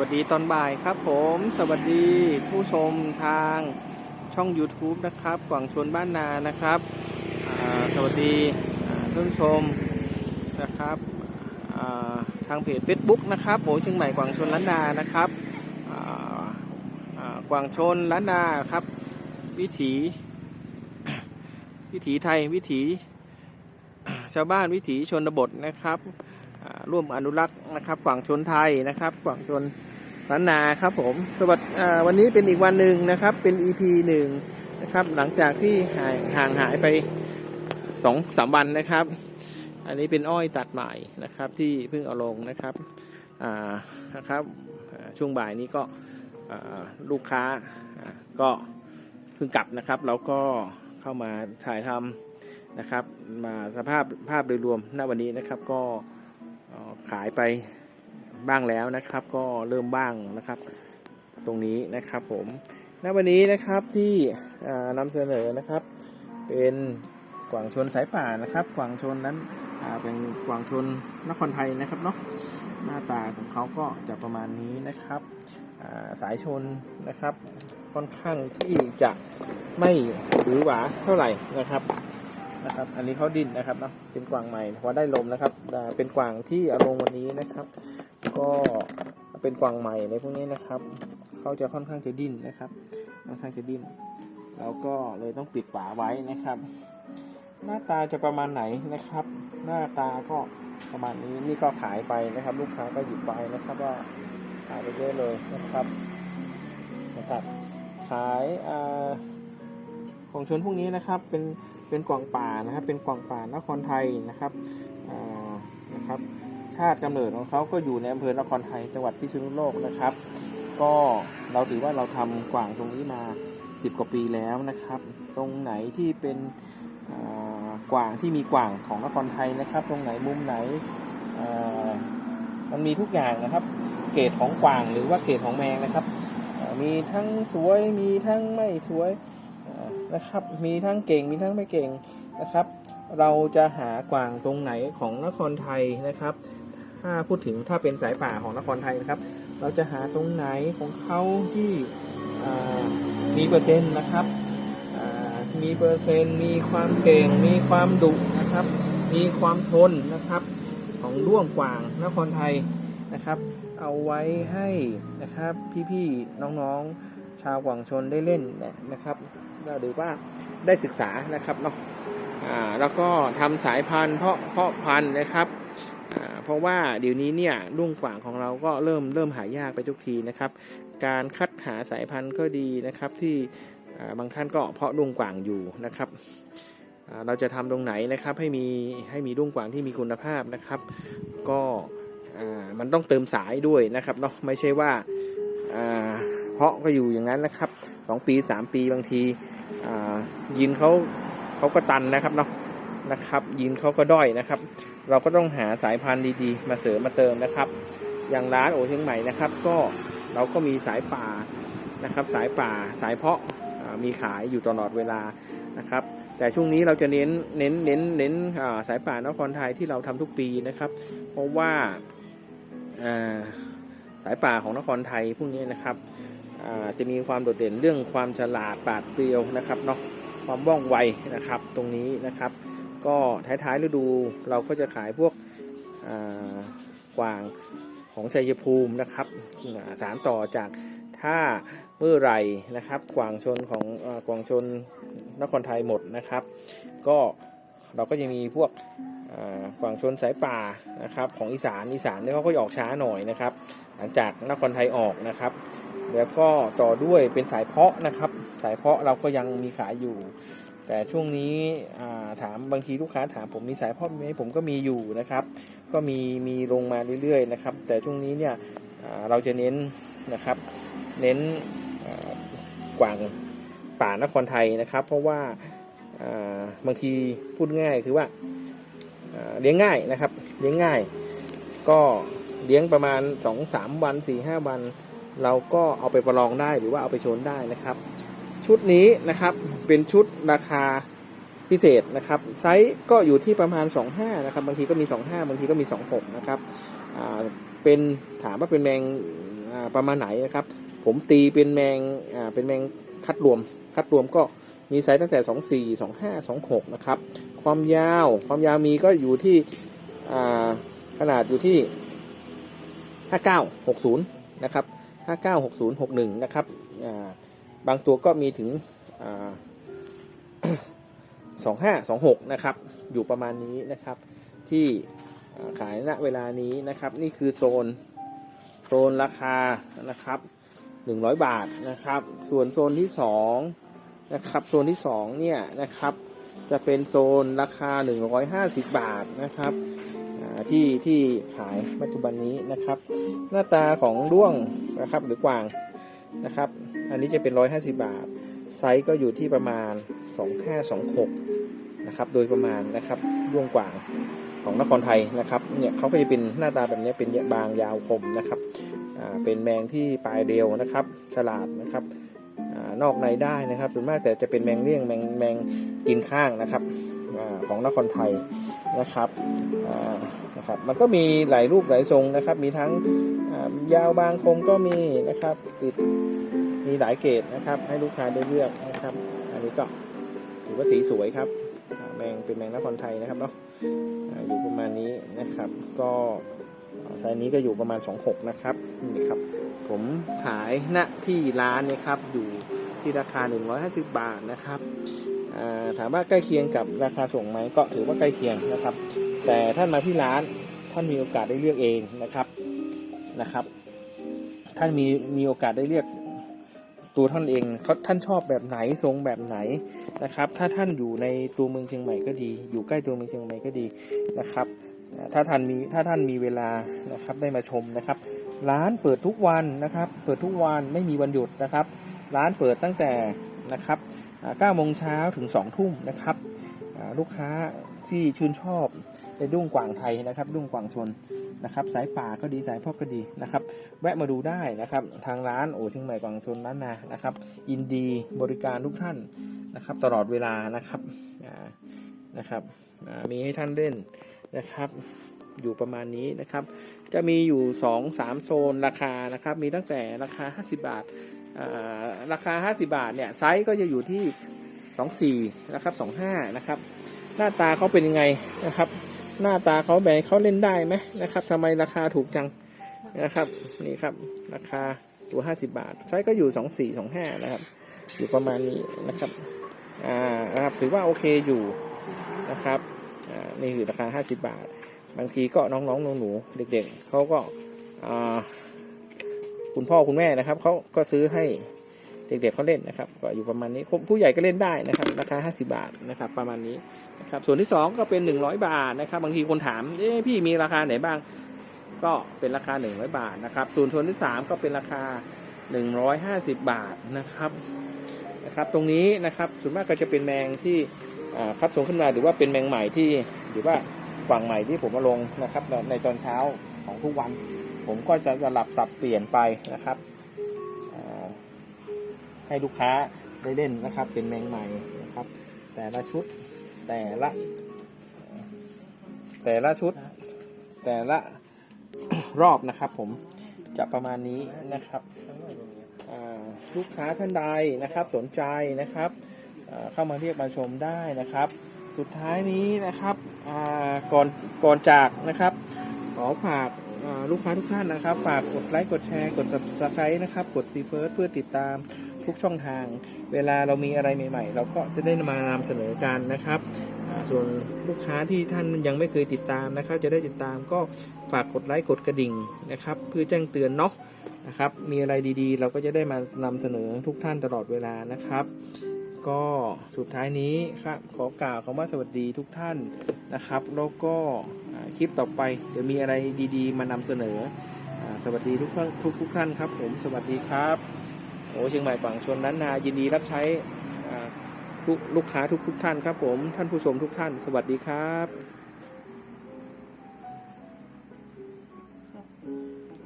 วัสดีตอนบ่ายครับผม สวัสดีผู้ชมทางช่อง YouTube นะครับกวางชนบ้านนานะครับ สวัสดีท่านผู้ชมนะครับทางเพจ Facebook นะครับโหเชียงใหม่กวางชนล้านนานะครับอ่าอ่ากวางชนล้านนาครับ วิถี วิถีไทยวิถีชาวบ้านวิถีชนบทนะครับร่วมอนุรักษ์นะครับกวางชนไทยนะครับกวางชน ล้านนาครับผมสวัสดีวันนี้เป็นอีกวันหนึ่งนะครับเป็น EP หนึ่งนะครับหลังจากที่ห่างห่างหายไปสองสามวันนะครับ อันนี้เป็นอ้อยตัดใหม่นะครับที่เพิ่งเอาลงนะครับอ่านะครับช่วงบ่ายนี้ก็ลูกค้าก็เพิ่งกลับนะครับ แล้วก็เข้ามาถ่ายทำนะครับ มาสภาพภาพโดยรวมณวันนี้นะครับก็ขายไป บ้างแล้วนะครับ ก็เริ่มบ้างนะครับ ตรงนี้นะครับผมณวันนี้นะครับที่อ่านำเสนอนะครับ เป็นกวางชนสายป่านะครับ กวางชนนั้นเป็นกวางชนนครไทยนะครับเนาะหน้าตาของเขาก็จะประมาณนี้นะครับสายชนนะครับค่อนข้างที่จะไม่หรือหวาเท่าไหร่นะครับนะครับ อันนี้เขาดินนะครับเนาะเป็นกวางใหม่พอได้ลมนะครับเป็นกวางที่อาลงวันนี้นะครับ ก็เป็นกวางใหม่ในพวกนี้นะครับ เขาจะค่อนข้างจะดิ้นนะครับ ค่อนข้างจะดิ้นเราก็เลยต้องปิดฝาไว้นะครับ หน้าตาจะประมาณไหนนะครับ หน้าตาก็ประมาณนี้นี่ก็ขายไปนะครับ ลูกค้าก็หยิบไปนะครับว่าขายไปเยอะเลยนะครับนะครับ ขายอ่าของชนพวกนี้นะครับเป็นเป็นกวางป่านะครับ เป็นกวางป่านครไทยนะครับอ่านะครับ ชาติกำเนิดของเขาก็อยู่ในอำเภอนครไทยจังหวัดพิษณุโลกนะครับ ก็เราถือว่าเราทำกวางตรงนี้มา 10 กว่าปีแล้วนะครับ ตรงไหนที่เป็นกวางที่มีกวางของนครไทยนะครับ ตรงไหนมุมไหนมันมีทุกอย่างนะครับ เกรดของกวางหรือว่าเกรดของแมงนะครับ มีทั้งสวยมีทั้งไม่สวยนะครับ มีทั้งเก่งมีทั้งไม่เก่งนะครับ เราจะหากวางตรงไหนของนครไทยนะครับ ถ้าพูดถึงถ้าเป็นสายป่าของนครไทยนะครับ เราจะหาตรงไหนของเขาที่มีเปอร์เซ็นต์นะครับมีเปอร์เซ็นต์มีความเก่ง มีความดุนะครับ มีความทนนะครับ ของด้วงกวางนครไทยนะครับ เอาไว้ให้นะครับพี่ๆน้องๆชาวกวางชนได้เล่นนะครับหรือว่าได้ศึกษานะครับเนาะแล้วก็ทำสายพันธุ์เพาะเพาะพันธุ์นะครับ เพราะว่าเดี๋ยวนี้เนี่ยลุงกว่างของเราก็เริ่มเริ่มหายากไปทุกทีนะครับ การคัดหาสายพันธุ์ก็ดีนะครับ ที่บางท่านก็เพาะลุงกว่างอยู่นะครับเราจะทำตรงไหนนะครับให้มีให้มีลุงกว่างที่มีคุณภาพนะครับ ก็มันต้องเติมสายด้วยนะครับเนาะไม่ใช่ว่าเพาะก็อยู่อย่างนั้นนะครับสองปีสามปีบางทียีนเขาเขาก็ตันนะครับเนาะนะครับยีนเขาก็ด้อยนะครับ เราก็ต้องหาสายพันธุ์ดีๆ มาเสริมมาเติมนะครับ อย่างร้านโอเชียงใหม่นะครับ ก็เราก็มีสายป่านะครับ สายป่าสายเพาะมีขายอยู่ตลอดเวลานะครับ แต่ช่วงนี้เราจะเน้นเน้นเน้นเน้นสายป่านครไทยที่เราทำทุกปีนะครับ เพราะว่าสายป่าของนครไทยพวกนี้นะครับจะมีความโดดเด่นเรื่องความฉลาดปาดเปรียวนะครับเนาะความว่องไวนะครับตรงนี้นะครับ ก็ท้ายๆฤดูเราก็จะขายพวกอ่ากวางของชัยภูมินะครับสารต่อจากถ้าเมื่อไรนะครับ กวางชนของกวางชนนครไทยหมดนะครับ ก็เราก็จะมีพวกอ่ากวางชนสายป่านะครับ ของอีสานอีสานเนี่ยเขาก็ออกช้าหน่อยนะครับ หลังจากนครไทยออกนะครับ แล้วก็ต่อด้วยเป็นสายเพาะนะครับ สายเพาะเราก็ยังมีขายอยู่ แต่ช่วงนี้าถามบางทีลูกค้าถามผมมีสายพาะไหมผมก็มีอยู่นะครับ ก็มีมีลงมาเรื่อยๆนะครับ แต่ช่วงนี้เนี่ยเราจะเน้นนะครับ เน้นกวางป่านครไทยนะครับ เพราะว่าาบางทีพูดง่ายคือว่าาเลี้ยงง่ายนะครับ เลี้ยงง่าย ก็เลี้ยงประมาณ 2-3 วัน 4-5 วัน เราก็เอาไปประลองได้หรือว่าเอาไปโชนได้นะครับ ชุดนี้นะครับเป็นชุดราคาพิเศษนะครับไซส์ก็อยู่ที่ประมาณ 25นะครับบางทีก็มี 25 บางทีก็มี 26นะครับเป็นถามว่าเป็นแมงประมาณไหนนะครับผมตีเป็นแมงเป็นแมงคัดรวม คัดรวมก็มีไซส์ตั้งแต่ 24 25 26นะครับความยาวความยาวมีก็อยู่ที่ขนาดอยู่ที่ 59 60นะครับ59 60 61นะครับ บางตัวก็มีถึงอ่า25 26นะครับ อยู่ประมาณนี้นะครับ ที่ขายณเวลานี้นะครับ นี่คือโซนโซนราคานะครับ100บาทนะครับ ส่วนโซนที่2นะครับ โซนที่2เนี่ยนะครับ จะเป็นโซนราคา150บาทนะครับที่ที่ขายปัจจุบันนี้นะครับ หน้าตาของด้วงนะครับหรือกวาง นะครับ อันนี้จะเป็น 150 บาท ไซส์ก็อยู่ที่ประมาณ 2526 นะครับ โดยประมาณนะครับด้วงกวางของนครไทยนะครับ เนี่ยเขาก็จะเป็นหน้าตาแบบนี้เป็นบางยาวคมนะครับ อ่า เป็นแมงที่ปลายเดียวนะครับ ฉลาดนะครับอานอกในได้นะครับส่วนมากแต่จะเป็นแมงเลี่ยงแมงแมงกินข้างนะครับอาของนครไทย นะครับนะครับ มันก็มีหลายรูปหลายทรงนะครับ มีทั้งยาวบางคมก็มีนะครับติดมีหลายเกรดนะครับ ให้ลูกค้าได้เลือกนะครับ อันนี้ก็ถือว่าสีสวยครับแมงเป็นแมงนครไทยนะครับเนาะอยู่ประมาณนี้นะครับ ก็ไซส์นี้ก็อยู่ประมาณ 26 นะครับนี่ครับ ผมขายณที่ร้านนี่ยครับอยู่ที่ราคา 150 บาทนะครับ ถามว่าใกล้เคียงกับราคาส่งไหมก็ถือว่าใกล้เคียงนะครับ แต่ท่านมาที่ร้านท่านมีโอกาสได้เลือกเองนะครับนะครับ ท่านมีมีโอกาสได้เลือกตัวท่านเองเขาท่านชอบแบบไหนทรงแบบไหนนะครับ ถ้าท่านอยู่ในตัวเมืองเชียงใหม่ก็ดี อยู่ใกล้ตัวเมืองเชียงใหม่ก็ดีนะครับถ้าท่านมีถ้าท่านมีเวลานะครับได้มาชมนะครับ ร้านเปิดทุกวันนะครับ เปิดทุกวันไม่มีวันหยุดนะครับ ร้านเปิดตั้งแต่นะครับ 9โมงเช้าถึง 2 ทุ่มนะครับลูกค้าที่ชื่นชอบในดุ้งกวางไทยนะครับ ดุ้งกวางชนนะครับสายป่าก็ดีสายพอกก็ดีนะครับ แวะมาดูได้นะครับ ทางร้านโอเชียงใหม่กวางชนล้านนานะครับยินดีบริการทุกท่านนะครับ ตลอดเวลานะครับนะครับมีให้ท่านเล่นนะครับ อยู่ประมาณนี้นะครับ จะมีอยู่ 2 3 โซนราคานะครับ มีตั้งแต่ราคา 50 บาท ราคา 50 บาทเนี่ยไซส์ก็จะอยู่ที่ 24 นะครับ 25 นะครับ หน้าตาเขาเป็นยังไงนะครับ หน้าตาเขาแบบเขาเล่นได้ไหมนะครับทำไมราคาถูกจังนะครับนี่ครับราคาตัว 50 บาท ไซส์ก็อยู่ 24 25 นะครับ อยู่ประมาณนี้นะครับอ่านะครับถือว่าโอเคอยู่นะครับอ่านี่คือราคา 50 บาท บางทีก็น้องๆหนูๆเด็กๆเขาก็อ่า คุณพ่อคุณแม่นะครับเขาก็ซื้อให้เด็กๆเขาเล่นนะครับ ก็อยู่ประมาณนี้ผู้ใหญ่ก็เล่นได้นะครับ ราคา 50 บาทนะครับ ประมาณนี้นะครับ ส่วนที่ 2 ก็เป็น 100 บาทนะครับ บางทีคนถามเอ๊ะพี่มีราคาไหนบ้าง ก็เป็นราคา 100 บาทนะครับ ส่วนส่วนที่ 3 ก็เป็นราคา 150 บาทนะครับนะครับ ตรงนี้นะครับส่วนมากก็จะเป็นแมงที่คัดส่งขึ้นมาหรือว่าเป็นแมงใหม่ที่หรือว่าฝั่งใหม่ที่ผมมาลงนะครับในตอนเช้าของทุกวัน ผมก็จะสลับสับเปลี่ยนไปนะครับ ให้ลูกค้าได้เล่นนะครับ เป็นแมงใหม่นะครับ แต่ละชุดแต่ละ แต่ละชุด แต่ละรอบนะครับ ผมจะประมาณนี้นะครับลูกค้าท่านใดนะครับสนใจนะครับเข้ามาเรียกมาชมได้นะครับ สุดท้ายนี้นะครับก่อนก่อนจากนะครับขอฝาก ลูกค้าทุกท่านนะครับ ฝากกดไลค์กดแชร์กด subscribe นะครับ กดซีเฟิร์สเพื่อติดตามทุกช่องทาง เวลาเรามีอะไรใหม่ๆ เราก็จะได้มานำเสนอกันนะครับส่วนลูกค้าที่ท่านยังไม่เคยติดตามนะครับ จะได้ติดตามก็ฝากกดไลค์กดกระดิ่งนะครับ เพื่อแจ้งเตือนเนาะนะครับ มีอะไรดีๆ เราก็จะได้มานำเสนอทุกท่านตลอดเวลานะครับ ก็สุดท้ายนี้ครับขอกล่าวคำว่าสวัสดีทุกท่านนะครับ แล้วก็ คลิปต่อไป เดี๋ยวมีอะไรดีๆ มานำเสนออาสวัสดีทุกท่านทุกทุกท่านครับผมสวัสดีครับโอ้เชียงใหม่ฝั่งชนนั้นนายินดีรับใช้อ่าลูกลูกค้าทุกทุกท่านครับผมท่านผู้ชมทุกท่าน สวัสดีครับ